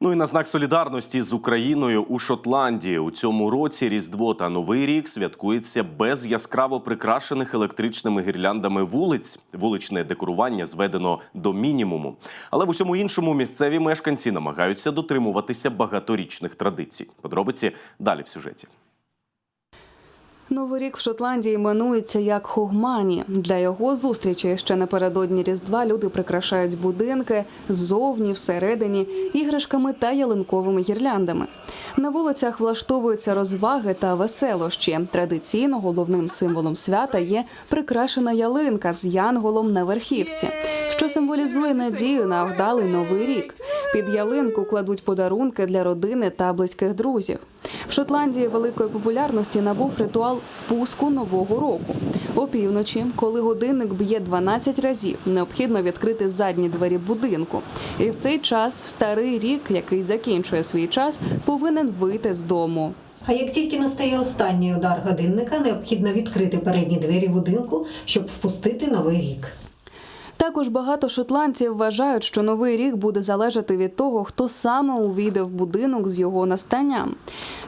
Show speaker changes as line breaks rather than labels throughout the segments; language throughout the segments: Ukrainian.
Ну і на знак солідарності з Україною у Шотландії у цьому році Різдво та Новий рік святкується без яскраво прикрашених електричними гірляндами вулиць. Вуличне декорування зведено до мінімуму. Але в усьому іншому місцеві мешканці намагаються дотримуватися багаторічних традицій. Подробиці далі в сюжеті.
Новий рік в Шотландії іменується як Хугмані. Для його зустрічі ще напередодні Різдва люди прикрашають будинки ззовні, всередині, іграшками та ялинковими гірляндами. На вулицях влаштовуються розваги та веселощі. Традиційно головним символом свята є прикрашена ялинка з янголом на верхівці, що символізує надію на вдалий новий рік. Під ялинку кладуть подарунки для родини та близьких друзів. В Шотландії великої популярності набув ритуал впуску нового року. Опівночі, коли годинник б'є 12 разів, необхідно відкрити задні двері будинку. І в цей час старий рік, який закінчує свій час, повинен вийти з дому.
А як тільки настає останній удар годинника, необхідно відкрити передні двері будинку, щоб впустити новий рік.
Також багато шотландців вважають, що новий рік буде залежати від того, хто саме увійде в будинок з його настанням.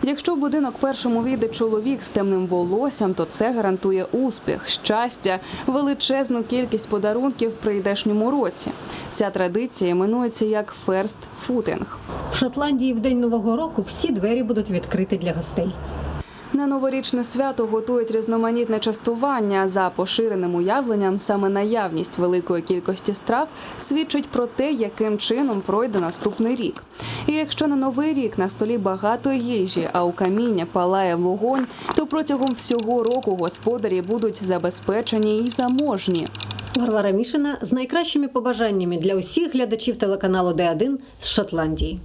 Якщо в будинок першим увійде чоловік з темним волоссям, то це гарантує успіх, щастя, величезну кількість подарунків в прийдешньому році. Ця традиція іменується як ферст футинг.
В Шотландії в день нового року всі двері будуть відкриті для гостей.
На новорічне свято готують різноманітне частування. За поширеним уявленням, саме наявність великої кількості страв свідчить про те, яким чином пройде наступний рік. І якщо на новий рік на столі багато їжі, а у каміння палає вогонь, то протягом всього року господарі будуть забезпечені і заможні.
Варвара Мішина з найкращими побажаннями для усіх глядачів телеканалу Д1 з Шотландії.